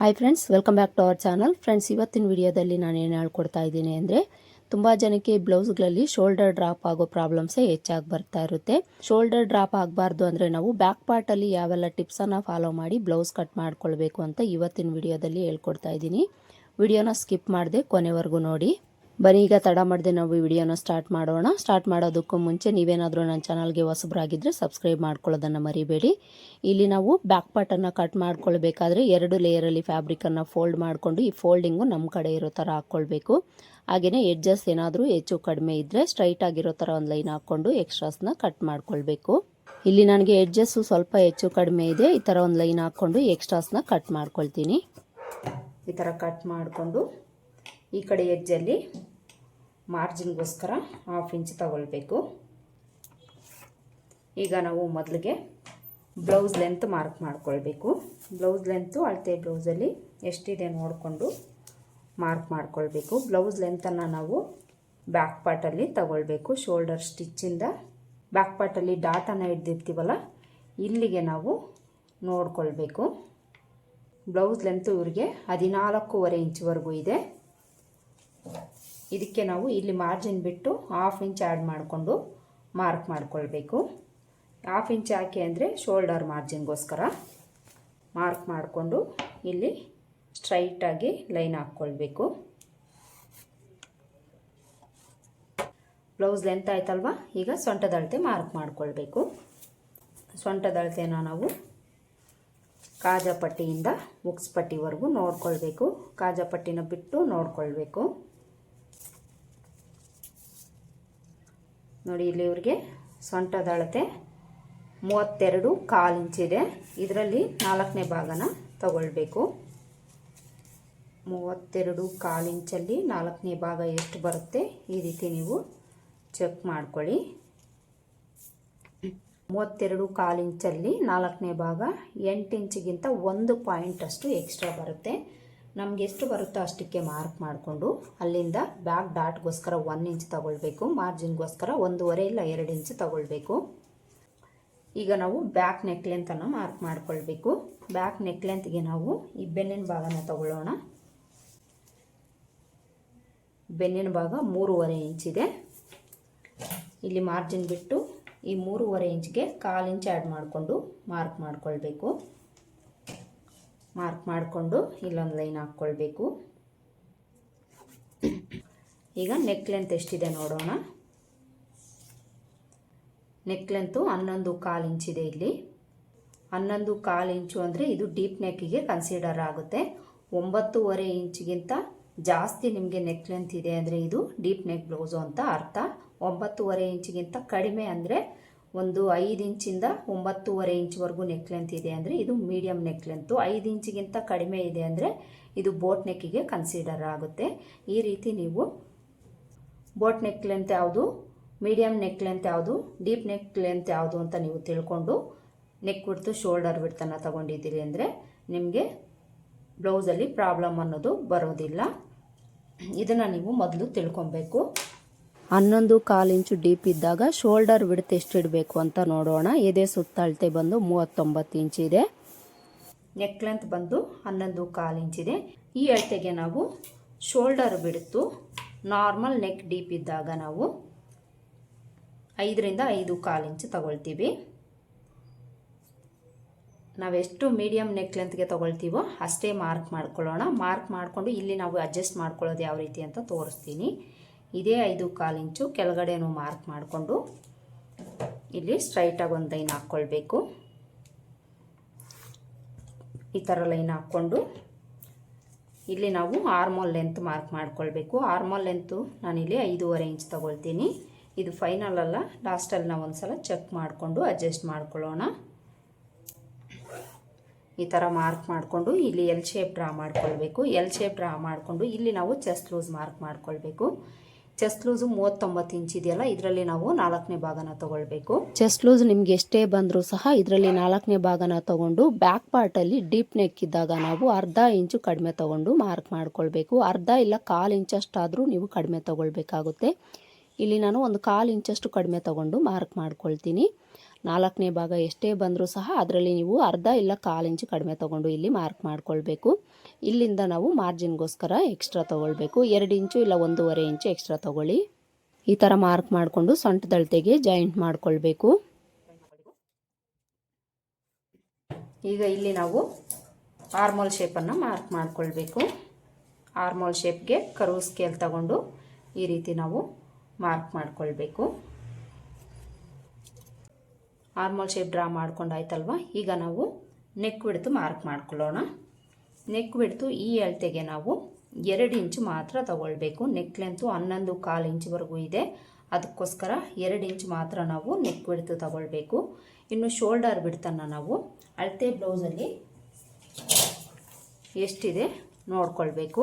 Hi friends welcome back to our channel friends ಇವತ್ತಿನ ವಿಡಿಯೋದಲ್ಲಿ ನಾನು ಏನು ಹೇಳ್ಕೊಡ್ತಾ ಇದ್ದೀನಿ ಅಂದರೆ, ತುಂಬ ಜನಕ್ಕೆ ಬ್ಲೌಸ್ಗಳಲ್ಲಿ ಶೋಲ್ಡರ್ ಡ್ರಾಪ್ ಆಗೋ ಪ್ರಾಬ್ಲಮ್ಸೇ ಹೆಚ್ಚಾಗಿ ಬರ್ತಾ ಇರುತ್ತೆ. ಶೋಲ್ಡರ್ ಡ್ರಾಪ್ ಆಗಬಾರ್ದು ಅಂದರೆ ನಾವು ಬ್ಯಾಕ್ ಪಾರ್ಟಲ್ಲಿ ಯಾವೆಲ್ಲ ಟಿಪ್ಸನ್ನು ಫಾಲೋ ಮಾಡಿ ಬ್ಲೌಸ್ ಕಟ್ ಮಾಡ್ಕೊಳ್ಬೇಕು ಅಂತ ಇವತ್ತಿನ ವಿಡಿಯೋದಲ್ಲಿ ಹೇಳ್ಕೊಡ್ತಾ ಇದ್ದೀನಿ. ವಿಡಿಯೋನ ಸ್ಕಿಪ್ ಮಾಡಿದೆ ಕೊನೆವರೆಗೂ ನೋಡಿ. ಬನ್ನಿ ಈಗ ತಡ ಮಾಡದೆ ನಾವು ವಿಡಿಯೋನ ಸ್ಟಾರ್ಟ್ ಮಾಡೋಣ. ಸ್ಟಾರ್ಟ್ ಮಾಡೋದಕ್ಕೂ ಮುಂಚೆ ನೀವೇನಾದರೂ ನನ್ನ ಚಾನಲ್ಗೆ ಹೊಸಬ್ರಾಗಿದ್ದರೆ ಸಬ್ಸ್ಕ್ರೈಬ್ ಮಾಡ್ಕೊಳ್ಳೋದನ್ನು ಮರಿಬೇಡಿ. ಇಲ್ಲಿ ನಾವು ಬ್ಯಾಕ್ ಪಾರ್ಟನ್ನು ಕಟ್ ಮಾಡ್ಕೊಳ್ಬೇಕಾದ್ರೆ ಎರಡು ಲೇಯರಲ್ಲಿ ಫ್ಯಾಬ್ರಿಕನ್ನು ಫೋಲ್ಡ್ ಮಾಡಿಕೊಂಡು ಈ ಫೋಲ್ಡಿಂಗು ನಮ್ಮ ಕಡೆ ಇರೋ ಥರ ಹಾಕ್ಕೊಳ್ಬೇಕು ಹಾಗೆಯೇ ಎಡ್ಜಸ್ ಏನಾದರೂ ಹೆಚ್ಚು ಕಡಿಮೆ ಇದ್ದರೆ ಸ್ಟ್ರೈಟ್ ಆಗಿರೋ ಥರ ಒಂದು ಲೈನ್ ಹಾಕ್ಕೊಂಡು ಎಕ್ಸ್ಟ್ರಾಸ್ನ ಕಟ್ ಮಾಡ್ಕೊಳ್ಬೇಕು. ಇಲ್ಲಿ ನನಗೆ ಎಡ್ಜಸ್ಸು ಸ್ವಲ್ಪ ಹೆಚ್ಚು ಕಡಿಮೆ ಇದೆ. ಈ ಥರ ಒಂದು ಲೈನ್ ಹಾಕ್ಕೊಂಡು ಎಕ್ಸ್ಟ್ರಾಸ್ನ ಕಟ್ ಮಾಡ್ಕೊಳ್ತೀನಿ. ಈ ಥರ ಕಟ್ ಮಾಡಿಕೊಂಡು ಈ ಕಡೆ ಎಡ್ಜಲ್ಲಿ ಮಾರ್ಜಿನ್ಗೋಸ್ಕರ ಹಾಫ್ ಇಂಚ್ ತಗೊಳ್ಬೇಕು. ಈಗ ನಾವು ಮೊದಲಿಗೆ ಬ್ಲೌಸ್ ಲೆಂತ್ ಮಾರ್ಕ್ ಮಾಡ್ಕೊಳ್ಬೇಕು. ಬ್ಲೌಸ್ ಲೆಂತು ಅಳತೆ ಬ್ಲೌಸಲ್ಲಿ ಎಷ್ಟಿದೆ ನೋಡಿಕೊಂಡು ಮಾರ್ಕ್ ಮಾಡ್ಕೊಳ್ಬೇಕು. ಬ್ಲೌಸ್ ಲೆಂತನ್ನು ನಾವು ಬ್ಯಾಕ್ ಪಾರ್ಟಲ್ಲಿ ತಗೊಳ್ಬೇಕು. ಶೋಲ್ಡರ್ ಸ್ಟಿಚ್ಚಿಂದ ಬ್ಯಾಕ್ ಪಾರ್ಟಲ್ಲಿ ಡಾಟನ್ನು ಹಿಡ್ದಿರ್ತೀವಲ್ಲ, ಇಲ್ಲಿಗೆ ನಾವು ನೋಡ್ಕೊಳ್ಬೇಕು. ಬ್ಲೌಸ್ ಲೆಂತು ಇವ್ರಿಗೆ ಹದಿನಾಲ್ಕೂವರೆ ಇಂಚ್ವರೆಗೂ ಇದೆ. ಇದಕ್ಕೆ ನಾವು ಇಲ್ಲಿ ಮಾರ್ಜಿನ್ ಬಿಟ್ಟು ಹಾಫ್ ಇಂಚ್ ಆ್ಯಡ್ ಮಾಡಿಕೊಂಡು ಮಾರ್ಕ್ ಮಾಡಿಕೊಳ್ಬೇಕು. ಹಾಫ್ ಇಂಚ್ ಹಾಕಿ ಅಂದರೆ ಶೋಲ್ಡರ್ ಮಾರ್ಜಿನ್ಗೋಸ್ಕರ ಮಾರ್ಕ್ ಮಾಡಿಕೊಂಡು ಇಲ್ಲಿ ಸ್ಟ್ರೈಟಾಗಿ ಲೈನ್ ಹಾಕ್ಕೊಳ್ಬೇಕು. ಬ್ಲೌಸ್ ಲೆಂತ್ ಆಯ್ತಲ್ವ? ಈಗ ಸೊಂಟದಳತೆ ಮಾರ್ಕ್ ಮಾಡ್ಕೊಳ್ಬೇಕು. ಸೊಂಟದಳತೆನ ನಾವು ಕಾಜಪಟ್ಟಿಯಿಂದ ಮುಕ್ಸ್ ಪಟ್ಟಿವರೆಗೂ ನೋಡ್ಕೊಳ್ಬೇಕು. ಕಾಜಪಟ್ಟಿನ ಬಿಟ್ಟು ನೋಡ್ಕೊಳ್ಬೇಕು. ನೋಡಿ, ಇಲ್ಲಿ ಇವ್ರಿಗೆ ಸೊಂಟದ ಅಳತೆ ಮೂವತ್ತೆರಡು ಕಾಲು ಇಂಚಿದೆ ಇದರಲ್ಲಿ ನಾಲ್ಕನೇ ಭಾಗನ ತಗೊಳ್ಬೇಕು. ಮೂವತ್ತೆರಡು ಕಾಲು ಇಂಚಲ್ಲಿ ನಾಲ್ಕನೇ ಭಾಗ ಎಷ್ಟು ಬರುತ್ತೆ? ಈ ರೀತಿ ನೀವು ಚೆಕ್ ಮಾಡ್ಕೊಳ್ಳಿ. ಮೂವತ್ತೆರಡು ಕಾಲು ಇಂಚಲ್ಲಿ ನಾಲ್ಕನೇ ಭಾಗ ಎಂಟು ಇಂಚಿಗಿಂತ ಒಂದು ಪಾಯಿಂಟ್ ಅಷ್ಟು ಎಕ್ಸ್ಟ್ರಾ ಬರುತ್ತೆ. ನಮ್ಗೆ ಎಷ್ಟು ಬರುತ್ತೋ ಅಷ್ಟಕ್ಕೆ ಮಾರ್ಕ್ ಮಾಡಿಕೊಂಡು ಅಲ್ಲಿಂದ ಬ್ಯಾಕ್ ಡಾಟ್ಗೋಸ್ಕರ ಒನ್ ಇಂಚ್ ತಗೊಳ್ಬೇಕು. ಮಾರ್ಜಿನ್ಗೋಸ್ಕರ ಒಂದೂವರೆ ಇಲ್ಲ ಎರಡು ಇಂಚ್ ತಗೊಳ್ಬೇಕು. ಈಗ ನಾವು ಬ್ಯಾಕ್ ನೆಕ್ ಲೆಂತನ್ನು ಮಾರ್ಕ್ ಮಾಡಿಕೊಳ್ಬೇಕು. ಬ್ಯಾಕ್ ನೆಕ್ ಲೆಂತ್ಗೆ ನಾವು ಈ ಬೆನ್ನಿನ ಭಾಗನ ತಗೊಳ್ಳೋಣ. ಬೆನ್ನಿನ ಭಾಗ ಮೂರುವರೆ ಇಂಚಿದೆ ಇಲ್ಲಿ ಮಾರ್ಜಿನ್ ಬಿಟ್ಟು ಈ ಮೂರುವರೆ ಇಂಚ್ಗೆ ಕಾಲು ಇಂಚ್ ಆ್ಯಡ್ ಮಾಡಿಕೊಂಡು ಮಾರ್ಕ್ ಮಾಡ್ಕೊಳ್ಬೇಕು. ಮಾರ್ಕ್ ಮಾಡಿಕೊಂಡು ಇಲ್ಲೊಂದು ಲೈನ್ ಹಾಕ್ಕೊಳ್ಬೇಕು. ಈಗ ನೆಕ್ ಲೆಂತ್ ಎಷ್ಟಿದೆ ನೋಡೋಣ. ನೆಕ್ ಲೆಂತು ಹನ್ನೊಂದು ಕಾಲು ಇಂಚಿದೆ ಇಲ್ಲಿ. ಹನ್ನೊಂದು ಕಾಲು ಇಂಚು ಅಂದರೆ ಇದು ಡೀಪ್ ನೆಕ್ಕಿಗೆ ಕನ್ಸಿಡರ್ ಆಗುತ್ತೆ. ಒಂಬತ್ತೂವರೆ ಇಂಚಿಗಿಂತ ಜಾಸ್ತಿ ನಿಮಗೆ ನೆಕ್ ಲೆಂತ್ ಇದೆ ಅಂದರೆ ಇದು ಡೀಪ್ ನೆಕ್ ಬ್ಲೌಸು ಅಂತ ಅರ್ಥ. ಒಂಬತ್ತೂವರೆ ಇಂಚಿಗಿಂತ ಕಡಿಮೆ ಅಂದರೆ ಒಂದು ಐದು ಇಂಚಿಂದ ಒಂಬತ್ತೂವರೆ ಇಂಚ್ವರೆಗೂ ನೆಕ್ ಲೆಂತ್ ಇದೆ ಅಂದರೆ ಇದು ಮೀಡಿಯಂ ನೆಕ್ ಲೆಂತು ಐದು ಇಂಚಿಗಿಂತ ಕಡಿಮೆ ಇದೆ ಅಂದರೆ ಇದು ಬೋಟ್ ನೆಕ್ಕಿಗೆ ಕನ್ಸಿಡರ್ ಆಗುತ್ತೆ. ಈ ರೀತಿ ನೀವು ಬೋಟ್ ನೆಕ್ ಲೆಂತ್ ಯಾವುದು ಮೀಡಿಯಂ ನೆಕ್ ಲೆಂತ್ ಯಾವುದು ಡೀಪ್ ನೆಕ್ ಲೆಂತ್ ಯಾವುದು ಅಂತ ನೀವು ತಿಳ್ಕೊಂಡು ನೆಕ್ ಬಿಡ್ತು ಶೋಲ್ಡರ್ ಬಿಡ್ತನ್ನು ತಗೊಂಡಿದ್ದೀರಿ ಅಂದರೆ ನಿಮಗೆ ಬ್ಲೌಸಲ್ಲಿ ಪ್ರಾಬ್ಲಮ್ ಅನ್ನೋದು ಬರೋದಿಲ್ಲ. ಇದನ್ನು ನೀವು ಮೊದಲು ತಿಳ್ಕೊಬೇಕು. ಹನ್ನೊಂದು ಕಾಲು ಇಂಚು ಡೀಪ್ ಇದ್ದಾಗ ಶೋಲ್ಡರ್ ವಿಡ್ತ್ ಎಷ್ಟು ಇಡಬೇಕು ಅಂತ ನೋಡೋಣ. ಎದೆ ಸುತ್ತ ಅಳತೆ ಬಂದು ಮೂವತ್ತೊಂಬತ್ತು ಇಂಚಿದೆ ನೆಕ್ ಲೆಂತ್ ಬಂದು ಹನ್ನೊಂದು ಕಾಲು ಇಂಚಿದೆ ಈ ಅಳತೆಗೆ ನಾವು ಶೋಲ್ಡರ್ ಬಿಡ್ತು ನಾರ್ಮಲ್ ನೆಕ್ ಡೀಪ್ ಇದ್ದಾಗ ನಾವು ಐದರಿಂದ ಐದು ಕಾಲು ಇಂಚು ತಗೊಳ್ತೀವಿ. ನಾವೆಷ್ಟು ಮೀಡಿಯಮ್ ನೆಕ್ ಲೆಂತ್ಗೆ ತೊಗೊಳ್ತೀವೋ ಅಷ್ಟೇ ಮಾರ್ಕ್ ಮಾಡ್ಕೊಳ್ಳೋಣ. ಮಾರ್ಕ್ ಮಾಡಿಕೊಂಡು ಇಲ್ಲಿ ನಾವು ಅಡ್ಜಸ್ಟ್ ಮಾಡ್ಕೊಳ್ಳೋದು ಯಾವ ರೀತಿ ಅಂತ ತೋರಿಸ್ತೀನಿ. ಇದೇ ಐದು ಕಾಲು ಇಂಚು ಕೆಳಗಡೆನೂ ಮಾರ್ಕ್ ಮಾಡಿಕೊಂಡು ಇಲ್ಲಿ ಸ್ಟ್ರೈಟಾಗಿ ಒಂದು ಲೈನ್ ಹಾಕ್ಕೊಳ್ಬೇಕು. ಈ ಥರ ಲೈನ್ ಹಾಕ್ಕೊಂಡು ಇಲ್ಲಿ ನಾವು ಆರ್ಮೋಲ್ ಲೆಂತ್ ಮಾರ್ಕ್ ಮಾಡ್ಕೊಳ್ಬೇಕು. ಆರ್ಮೋಲ್ ಲೆಂತು ನಾನಿಲ್ಲಿ ಐದೂವರೆ ಇಂಚ್ ತೊಗೊಳ್ತೀನಿ. ಇದು ಫೈನಲ್ ಅಲ್ಲ ಲಾಸ್ಟಲ್ಲಿ ನಾವು ಒಂದು ಸಲ ಚೆಕ್ ಮಾಡಿಕೊಂಡು ಅಡ್ಜಸ್ಟ್ ಮಾಡ್ಕೊಳ್ಳೋಣ. ಈ ಥರ ಮಾರ್ಕ್ ಮಾಡಿಕೊಂಡು ಇಲ್ಲಿ ಎಲ್ ಶೇಪ್ ಡ್ರಾ ಮಾಡ್ಕೊಳ್ಬೇಕು. ಎಲ್ ಶೇಪ್ ಡ್ರಾ ಮಾಡಿಕೊಂಡು ಇಲ್ಲಿ ನಾವು ಚೆಸ್ಟ್ ಲೂಸ್ ಮಾರ್ಕ್ ಮಾಡ್ಕೊಳ್ಬೇಕು. ಚೆಸ್ಟ್ ಲೂಸು ಮೂವತ್ತೊಂಬತ್ತು ಇಂಚ್ ಇದೆಯಲ್ಲ? ಇದರಲ್ಲಿ ನಾವು ನಾಲ್ಕನೇ ಭಾಗನ ತಗೊಳ್ಬೇಕು. ಚೆಸ್ಟ್ ಲೂಸ್ ನಿಮ್ಗೆ ಎಷ್ಟೇ ಬಂದರೂ ಸಹ ಇದರಲ್ಲಿ ನಾಲ್ಕನೇ ಭಾಗನ ತಗೊಂಡು ಬ್ಯಾಕ್ ಪಾರ್ಟಲ್ಲಿ ಡೀಪ್ ನೆಕ್ ಇದ್ದಾಗ ನಾವು ಅರ್ಧ ಇಂಚು ಕಡಿಮೆ ತಗೊಂಡು ಮಾರ್ಕ್ ಮಾಡ್ಕೊಳ್ಬೇಕು. ಅರ್ಧ ಇಲ್ಲ ಕಾಲು ಇಂಚಷ್ಟಾದರೂ ನೀವು ಕಡಿಮೆ ತಗೊಳ್ಬೇಕಾಗುತ್ತೆ. ಇಲ್ಲಿ ನಾನು ಒಂದು ಕಾಲು ಇಂಚಷ್ಟು ಕಡಿಮೆ ತಗೊಂಡು ಮಾರ್ಕ್ ಮಾಡ್ಕೊಳ್ತೀನಿ. ನಾಲ್ಕನೇ ಭಾಗ ಎಷ್ಟೇ ಬಂದರೂ ಸಹ ಅದರಲ್ಲಿ ನೀವು ಅರ್ಧ ಇಲ್ಲ ಕಾಲು ಇಂಚು ಕಡಿಮೆ ತೊಗೊಂಡು ಇಲ್ಲಿ ಮಾರ್ಕ್ ಮಾಡ್ಕೊಳ್ಬೇಕು. ಇಲ್ಲಿಂದ ನಾವು ಮಾರ್ಜಿನ್ಗೋಸ್ಕರ ಎಕ್ಸ್ಟ್ರಾ ತೊಗೊಳ್ಬೇಕು. ಎರಡು ಇಂಚು ಇಲ್ಲ ಒಂದೂವರೆ ಇಂಚು ಎಕ್ಸ್ಟ್ರಾ ತೊಗೊಳ್ಳಿ. ಈ ಥರ ಮಾರ್ಕ್ ಮಾಡಿಕೊಂಡು ಸೊಂಟದಳತೆಗೆ ಜಾಯಿಂಟ್ ಮಾಡ್ಕೊಳ್ಬೇಕು. ಈಗ ಇಲ್ಲಿ ನಾವು ಆರ್ಮೋಲ್ ಶೇಪನ್ನು ಮಾರ್ಕ್ ಮಾಡಿಕೊಳ್ಬೇಕು. ಆರ್ಮೋಲ್ ಶೇಪ್ಗೆ ಕರು ಸ್ಕೇಲ್ ತಗೊಂಡು ಈ ರೀತಿ ನಾವು ಮಾರ್ಕ್ ಮಾಡ್ಕೊಳ್ಬೇಕು. ಆರ್ಮೋಲ್ ಶೇಪ್ ಡ್ರಾ ಮಾಡ್ಕೊಂಡಾಯ್ತಲ್ವ ಈಗ ನಾವು ನೆಕ್ ಬಿಡ್ತು ಮಾರ್ಕ್ ಮಾಡ್ಕೊಳ್ಳೋಣ. ನೆಕ್ ಬಿಡ್ತು ಈ ಅಳತೆಗೆ ನಾವು ಎರಡು ಇಂಚು ಮಾತ್ರ ತಗೊಳ್ಬೇಕು. ನೆಕ್ ಲೆಂತು ಹನ್ನೊಂದು ಕಾಲು ಇಂಚುವರೆಗೂ ಇದೆ. ಅದಕ್ಕೋಸ್ಕರ ಎರಡು ಇಂಚು ಮಾತ್ರ ನಾವು ನೆಕ್ ಬಿಡ್ತು ತಗೊಳ್ಬೇಕು. ಇನ್ನು ಶೋಲ್ಡರ್ ಬಿಡ್ತನ್ನು ನಾವು ಅಳತೆ ಬ್ಲೌಸಲ್ಲಿ ಎಷ್ಟಿದೆ ನೋಡ್ಕೊಳ್ಬೇಕು.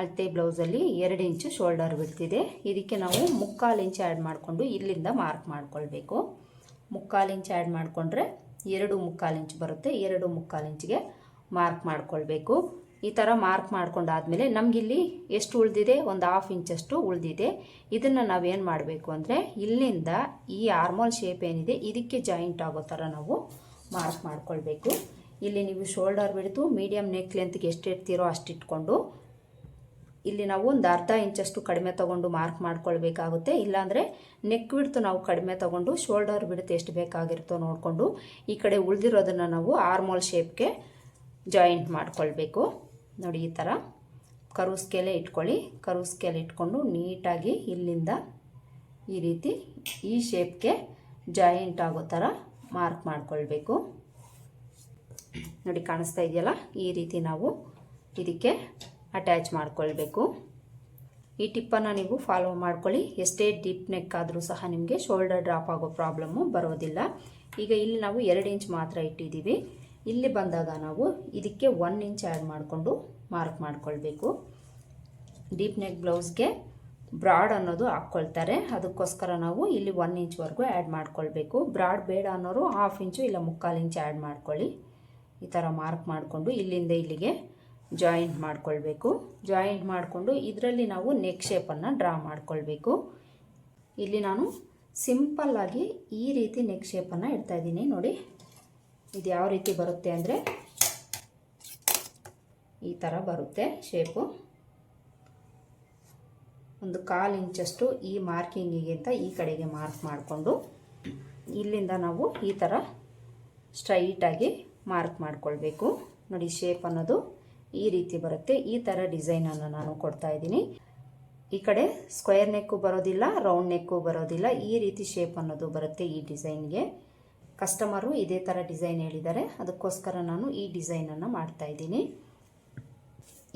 ಅಳತೆ ಬ್ಲೌಸಲ್ಲಿ ಎರಡು ಇಂಚು ಶೋಲ್ಡರ್ ಬಿಡ್ತಿದೆ. ಇದಕ್ಕೆ ನಾವು ಮುಕ್ಕಾಲು ಇಂಚು ಆ್ಯಡ್ ಮಾಡಿಕೊಂಡು ಇಲ್ಲಿಂದ ಮಾರ್ಕ್ ಮಾಡ್ಕೊಳ್ಬೇಕು. ಮುಕ್ಕಾಲು ಇಂಚು ಆ್ಯಡ್ ಮಾಡಿಕೊಂಡ್ರೆ ಎರಡು ಮುಕ್ಕಾಲು ಇಂಚು ಬರುತ್ತೆ. ಎರಡು ಮುಕ್ಕಾಲು ಇಂಚಿಗೆ ಮಾರ್ಕ್ ಮಾಡ್ಕೊಳ್ಬೇಕು. ಈ ಥರ ಮಾರ್ಕ್ ಮಾಡ್ಕೊಂಡಾದಮೇಲೆ ನಮಗಿಲ್ಲಿ ಎಷ್ಟು ಉಳಿದಿದೆ? ಒಂದು ಹಾಫ್ ಇಂಚಷ್ಟು ಉಳಿದಿದೆ. ಇದನ್ನು ನಾವೇನು ಮಾಡಬೇಕು ಅಂದರೆ ಇಲ್ಲಿಂದ ಈ ಆರ್ಮೋಲ್ ಶೇಪ್ ಏನಿದೆ, ಇದಕ್ಕೆ ಜಾಯಿಂಟ್ ಆಗೋ ಥರ ನಾವು ಮಾರ್ಕ್ ಮಾಡ್ಕೊಳ್ಬೇಕು. ಇಲ್ಲಿ ನೀವು ಶೋಲ್ಡರ್ ಬಿಡ್ತು ಮೀಡಿಯಮ್ ನೆಕ್ ಲೆಂತ್ಗೆ ಎಷ್ಟು ಇಡ್ತೀರೋ ಅಷ್ಟು ಇಟ್ಕೊಂಡು ಇಲ್ಲಿ ನಾವು ಒಂದು ಅರ್ಧ ಇಂಚಷ್ಟು ಕಡಿಮೆ ತಗೊಂಡು ಮಾರ್ಕ್ ಮಾಡ್ಕೊಳ್ಬೇಕಾಗುತ್ತೆ. ಇಲ್ಲಾಂದರೆ ನೆಕ್ ಬಿಡ್ತು ನಾವು ಕಡಿಮೆ ತಗೊಂಡು ಶೋಲ್ಡರ್ ಬಿಡ್ತು ಎಷ್ಟು ಬೇಕಾಗಿರುತ್ತೋ ನೋಡಿಕೊಂಡು ಈ ಕಡೆ ಉಳಿದಿರೋದನ್ನು ನಾವು ಆರ್ಮೋಲ್ ಶೇಪ್ಗೆ ಜಾಯಿಂಟ್ ಮಾಡ್ಕೊಳ್ಬೇಕು. ನೋಡಿ ಈ ಥರ ಕರು ಸ್ಕೇಲೆ ಇಟ್ಕೊಳ್ಳಿ. ಕರು ಸ್ಕೇಲ್ ಇಟ್ಕೊಂಡು ನೀಟಾಗಿ ಇಲ್ಲಿಂದ ಈ ರೀತಿ ಈ ಶೇಪ್ಗೆ ಜಾಯಿಂಟ್ ಆಗೋ ಥರ ಮಾರ್ಕ್ ಮಾಡ್ಕೊಳ್ಬೇಕು. ನೋಡಿ ಕಾಣಿಸ್ತಾ ಇದೆಯಲ್ಲ? ಈ ರೀತಿ ನಾವು ಇದಕ್ಕೆ ಅಟ್ಯಾಚ್ ಮಾಡ್ಕೊಳ್ಬೇಕು. ಈ ಟಿಪ್ಪನ್ನು ನೀವು ಫಾಲೋ ಮಾಡ್ಕೊಳ್ಳಿ. ಎಷ್ಟೇ ಡೀಪ್ ನೆಕ್ ಆದರೂ ಸಹ ನಿಮಗೆ ಶೋಲ್ಡರ್ ಡ್ರಾಪ್ ಆಗೋ ಪ್ರಾಬ್ಲಮ್ಮು ಬರೋದಿಲ್ಲ. ಈಗ ಇಲ್ಲಿ ನಾವು ಎರಡು ಇಂಚ್ ಮಾತ್ರ ಇಟ್ಟಿದ್ದೀವಿ. ಇಲ್ಲಿ ಬಂದಾಗ ನಾವು ಇದಕ್ಕೆ ಒನ್ ಇಂಚ್ ಆ್ಯಡ್ ಮಾಡಿಕೊಂಡು ಮಾರ್ಕ್ ಮಾಡ್ಕೊಳ್ಬೇಕು. ಡೀಪ್ ನೆಕ್ ಬ್ಲೌಸ್ಗೆ ಬ್ರಾಡ್ ಅನ್ನೋದು ಹಾಕ್ಕೊಳ್ತಾರೆ. ಅದಕ್ಕೋಸ್ಕರ ನಾವು ಇಲ್ಲಿ ಒನ್ ಇಂಚ್ವರೆಗೂ ಆ್ಯಡ್ ಮಾಡ್ಕೊಳ್ಬೇಕು. ಬ್ರಾಡ್ ಬೇಡ ಅನ್ನೋರು ಹಾಫ್ ಇಂಚು ಇಲ್ಲ ಮುಕ್ಕಾಲು ಇಂಚ್ ಆ್ಯಡ್ ಮಾಡ್ಕೊಳ್ಳಿ. ಈ ಥರ ಮಾರ್ಕ್ ಮಾಡಿಕೊಂಡು ಇಲ್ಲಿಂದ ಇಲ್ಲಿಗೆ ಜಾಯಿಂಟ್ ಮಾಡ್ಕೊಳ್ಬೇಕು. ಜಾಯಿಂಟ್ ಮಾಡಿಕೊಂಡು ಇದರಲ್ಲಿ ನಾವು ನೆಕ್ ಶೇಪನ್ನು ಡ್ರಾ ಮಾಡ್ಕೊಳ್ಬೇಕು. ಇಲ್ಲಿ ನಾನು ಸಿಂಪಲ್ಲಾಗಿ ಈ ರೀತಿ ನೆಕ್ ಶೇಪನ್ನು ಇಡ್ತಾ ಇದ್ದೀನಿ. ನೋಡಿ, ಇದು ಯಾವ ರೀತಿ ಬರುತ್ತೆ ಅಂದರೆ ಈ ಥರ ಬರುತ್ತೆ ಶೇಪು ಒಂದು ಕಾಲು ಇಂಚಷ್ಟು ಈ ಮಾರ್ಕಿಂಗಿಗಿಂತ ಈ ಕಡೆಗೆ ಮಾರ್ಕ್ ಮಾಡಿಕೊಂಡು ಇಲ್ಲಿಂದ ನಾವು ಈ ಥರ ಸ್ಟ್ರೈಟಾಗಿ ಮಾರ್ಕ್ ಮಾಡಿಕೊಳ್ಬೇಕು. ನೋಡಿ ಶೇಪ್ ಅನ್ನೋದು ಈ ರೀತಿ ಬರುತ್ತೆ. ಈ ಥರ ಡಿಸೈನನ್ನು ನಾನು ಕೊಡ್ತಾ ಇದ್ದೀನಿ. ಈ ಕಡೆ ಸ್ಕ್ವೇರ್ ನೆಕ್ಕು ಬರೋದಿಲ್ಲ, ರೌಂಡ್ ನೆಕ್ಕು ಬರೋದಿಲ್ಲ. ಈ ರೀತಿ ಶೇಪ್ ಅನ್ನೋದು ಬರುತ್ತೆ ಈ ಡಿಸೈನ್ಗೆ ಕಸ್ಟಮರು ಇದೇ ಥರ ಡಿಸೈನ್ ಹೇಳಿದ್ದಾರೆ. ಅದಕ್ಕೋಸ್ಕರ ನಾನು ಈ ಡಿಸೈನನ್ನು ಮಾಡ್ತಾ ಇದ್ದೀನಿ.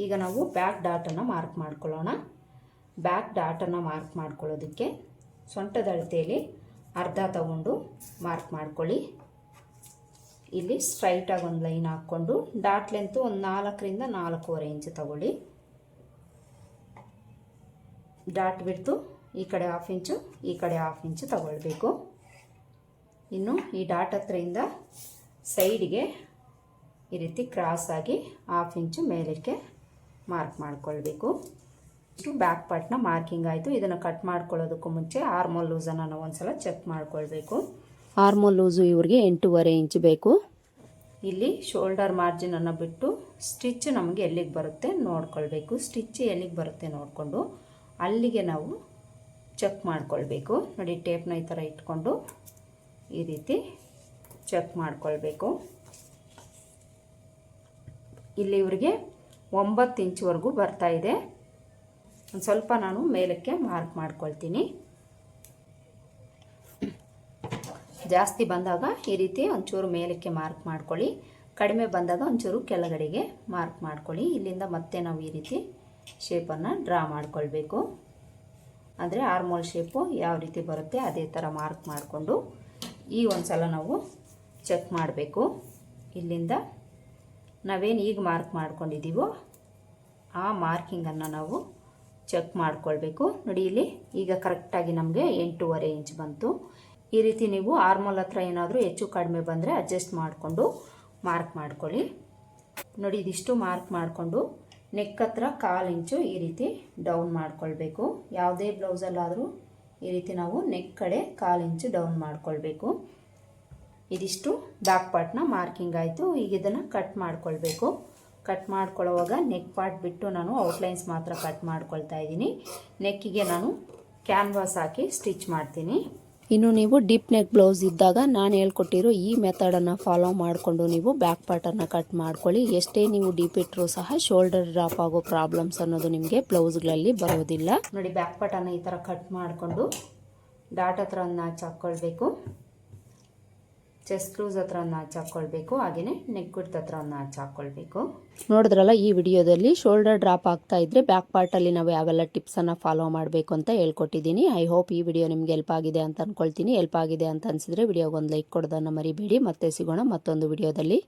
ಈಗ ನಾವು ಬ್ಯಾಕ್ ಡಾಟನ್ನು ಮಾರ್ಕ್ ಮಾಡ್ಕೊಳ್ಳೋಣ. ಬ್ಯಾಕ್ ಡಾಟನ್ನು ಮಾರ್ಕ್ ಮಾಡ್ಕೊಳ್ಳೋದಕ್ಕೆ ಸೊಂಟದ ಅಳತೆಯಲ್ಲಿ ಅರ್ಧ ತಗೊಂಡು ಮಾರ್ಕ್ ಮಾಡ್ಕೊಳ್ಳಿ. ಇಲ್ಲಿ ಸ್ಟ್ರೈಟಾಗಿ ಒಂದು ಲೈನ್ ಹಾಕ್ಕೊಂಡು ಡಾಟ್ ಲೆಂತು ಒಂದು ನಾಲ್ಕರಿಂದ ನಾಲ್ಕೂವರೆ ಇಂಚು ತಗೊಳ್ಳಿ. ಡಾಟ್ ಬಿಡ್ತು ಈ ಕಡೆ ಹಾಫ್ ಇಂಚು ಈ ಕಡೆ ಹಾಫ್ ಇಂಚು ತಗೊಳ್ಬೇಕು. ಇನ್ನು ಈ ಡಾಟ್ ಹತ್ರದಿಂದ ಸೈಡಿಗೆ ಈ ರೀತಿ ಕ್ರಾಸ್ ಆಗಿ ಹಾಫ್ ಇಂಚು ಮೇಲಕ್ಕೆ ಮಾರ್ಕ್ ಮಾಡ್ಕೊಳ್ಬೇಕು. ಇಷ್ಟು ಬ್ಯಾಕ್ ಪಾರ್ಟ್ನ ಮಾರ್ಕಿಂಗ್ ಆಯಿತು. ಇದನ್ನು ಕಟ್ ಮಾಡ್ಕೊಳ್ಳೋದಕ್ಕೂ ಮುಂಚೆ ಆರ್ಮೋಲ್ ಲೂಸನ್ನು ನಾವು ಒಂದ್ಸಲ ಚೆಕ್ ಮಾಡ್ಕೊಳ್ಬೇಕು. ಆರ್ಮೋಲ್ ಲೂಸು ಇವ್ರಿಗೆ ಎಂಟೂವರೆ ಇಂಚ್ ಬೇಕು. ಇಲ್ಲಿ ಶೋಲ್ಡರ್ ಮಾರ್ಜಿನನ್ನು ಬಿಟ್ಟು ಸ್ಟಿಚ್ ನಮಗೆ ಎಲ್ಲಿಗೆ ಬರುತ್ತೆ ನೋಡ್ಕೊಳ್ಬೇಕು. ಸ್ಟಿಚ್ ಎಲ್ಲಿಗೆ ಬರುತ್ತೆ ನೋಡಿಕೊಂಡು ಅಲ್ಲಿಗೆ ನಾವು ಚೆಕ್ ಮಾಡ್ಕೊಳ್ಬೇಕು. ನೋಡಿ, ಟೇಪ್ನ ಈ ಥರ ಇಟ್ಕೊಂಡು ಈ ರೀತಿ ಚೆಕ್ ಮಾಡ್ಕೊಳ್ಬೇಕು. ಇಲ್ಲಿ ಇವರಿಗೆ ಒಂಬತ್ತು ಇಂಚ್ವರೆಗೂ ಇದೆ. ಒಂದು ಸ್ವಲ್ಪ ನಾನು ಮೇಲಕ್ಕೆ ಮಾರ್ಕ್ ಮಾಡ್ಕೊಳ್ತೀನಿ. ಜಾಸ್ತಿ ಬಂದಾಗ ಈ ರೀತಿ ಒಂಚೂರು ಮೇಲಕ್ಕೆ ಮಾರ್ಕ್ ಮಾಡ್ಕೊಳ್ಳಿ. ಕಡಿಮೆ ಬಂದಾಗ ಒಂಚೂರು ಕೆಳಗಡೆಗೆ ಮಾರ್ಕ್ ಮಾಡ್ಕೊಳ್ಳಿ. ಇಲ್ಲಿಂದ ಮತ್ತೆ ನಾವು ಈ ರೀತಿ ಶೇಪನ್ನು ಡ್ರಾ ಮಾಡ್ಕೊಳ್ಬೇಕು. ಅಂದರೆ ಆರ್ಮೋಲ್ ಶೇಪು ಯಾವ ರೀತಿ ಬರುತ್ತೆ ಅದೇ ಥರ ಮಾರ್ಕ್ ಮಾಡಿಕೊಂಡು ಈ ಒಂದು ಸಲ ನಾವು ಚೆಕ್ ಮಾಡಬೇಕು. ಇಲ್ಲಿಂದ ನಾವೇನು ಈಗ ಮಾರ್ಕ್ ಮಾಡ್ಕೊಂಡಿದ್ದೀವೋ ಆ ಮಾರ್ಕಿಂಗನ್ನು ನಾವು ಚೆಕ್ ಮಾಡಿಕೊಳ್ಬೇಕು. ನೋಡಿ, ಇಲ್ಲಿ ಈಗ ಕರೆಕ್ಟಾಗಿ ನಮಗೆ ಎಂಟೂವರೆ ಇಂಚ್ ಬಂತು. ಈ ರೀತಿ ನೀವು ಆರ್ಮೋಲ್ ಹತ್ರ ಏನಾದರೂ ಹೆಚ್ಚು ಕಡಿಮೆ ಬಂದರೆ ಅಡ್ಜಸ್ಟ್ ಮಾಡಿಕೊಂಡು ಮಾರ್ಕ್ ಮಾಡ್ಕೊಳ್ಳಿ. ನೋಡಿ, ಇದಿಷ್ಟು ಮಾರ್ಕ್ ಮಾಡಿಕೊಂಡು ನೆಕ್ ಹತ್ರ ಕಾಲು ಇಂಚು ಈ ರೀತಿ ಡೌನ್ ಮಾಡ್ಕೊಳ್ಬೇಕು. ಯಾವುದೇ ಬ್ಲೌಸಲ್ಲಾದರೂ ಈ ರೀತಿ ನಾವು ನೆಕ್ ಕಡೆ ಕಾಲು ಇಂಚು ಡೌನ್ ಮಾಡ್ಕೊಳ್ಬೇಕು. ಇದಿಷ್ಟು ಬ್ಯಾಕ್ ಪಾರ್ಟ್ನ ಮಾರ್ಕಿಂಗ್ ಆಯಿತು. ಈಗ ಇದನ್ನು ಕಟ್ ಮಾಡ್ಕೊಳ್ಬೇಕು. ಕಟ್ ಮಾಡ್ಕೊಳ್ಳೋವಾಗ ನೆಕ್ ಪಾರ್ಟ್ ಬಿಟ್ಟು ನಾನು ಔಟ್ಲೈನ್ಸ್ ಮಾತ್ರ ಕಟ್ ಮಾಡ್ಕೊಳ್ತಾ ಇದ್ದೀನಿ. ನೆಕ್ಕಿಗೆ ನಾನು ಕ್ಯಾನ್ವಾಸ್ ಹಾಕಿ ಸ್ಟಿಚ್ ಮಾಡ್ತೀನಿ. ಇನ್ನು ನೀವು ಡೀಪ್ ನೆಕ್ ಬ್ಲೌಸ್ ಇದ್ದಾಗ ನಾನು ಹೇಳ್ಕೊಟ್ಟಿರೋ ಈ ಮೆಥಡನ್ನು ಫಾಲೋ ಮಾಡಿಕೊಂಡು ನೀವು ಬ್ಯಾಕ್ ಪಾರ್ಟನ್ನು ಕಟ್ ಮಾಡ್ಕೊಳ್ಳಿ. ಎಷ್ಟೇ ನೀವು ಡೀಪ್ ಇಟ್ಟರೂ ಸಹ ಶೋಲ್ಡರ್ ಡ್ರಾಪ್ ಆಗೋ ಪ್ರಾಬ್ಲಮ್ಸ್ ಅನ್ನೋದು ನಿಮಗೆ ಬ್ಲೌಸ್ಗಳಲ್ಲಿ ಬರೋದಿಲ್ಲ. ನೋಡಿ ಬ್ಯಾಕ್ ಪಾರ್ಟನ್ನು ಈ ಥರ ಕಟ್ ಮಾಡಿಕೊಂಡು ಡಾಟ್ ಹತ್ರ ನಾಚ್ ಹಾಕ್ಕೊಳ್ಬೇಕು ಚೆಸ್ಟ್ ಕ್ಲೂಸ್ ಹತ್ರ ಒಂದು ನಾಚ್ ಹಾಕ್ಕೊಳ್ಬೇಕು ಹಾಗೆಯೇ ನೆಕ್ ಗುಡ್ತ ಹತ್ರ ಒಂದು ನಾಚ್ ಹಾಕ್ಕೊಳ್ಬೇಕು ನೋಡಿದ್ರಲ್ಲ, ಈ ವಿಡಿಯೋದಲ್ಲಿ ಶೋಲ್ಡರ್ ಡ್ರಾಪ್ ಆಗ್ತಾ ಇದ್ರೆ ಬ್ಯಾಕ್ ಪಾರ್ಟಲ್ಲಿ ನಾವು ಯಾವೆಲ್ಲ ಟಿಪ್ಸನ್ನು ಫಾಲೋ ಮಾಡಬೇಕು ಅಂತ ಹೇಳ್ಕೊಟ್ಟಿದ್ದೀನಿ. ಐ ಹೋಪ್ ಈ ವಿಡಿಯೋ ನಿಮ್ಗೆ ಹೆಲ್ಪ್ ಆಗಿದೆ ಅಂತ ಅನ್ಕೊಳ್ತೀನಿ. ಹೆಲ್ಪ್ ಆಗಿದೆ ಅಂತ ಅನಿಸಿದ್ರೆ ವಿಡಿಯೋಗೊಂದು ಲೈಕ್ ಕೊಡೋದನ್ನು ಮರಿಬೇಡಿ. ಮತ್ತೆ ಸಿಗೋಣ ಮತ್ತೊಂದು ವಿಡಿಯೋದಲ್ಲಿ.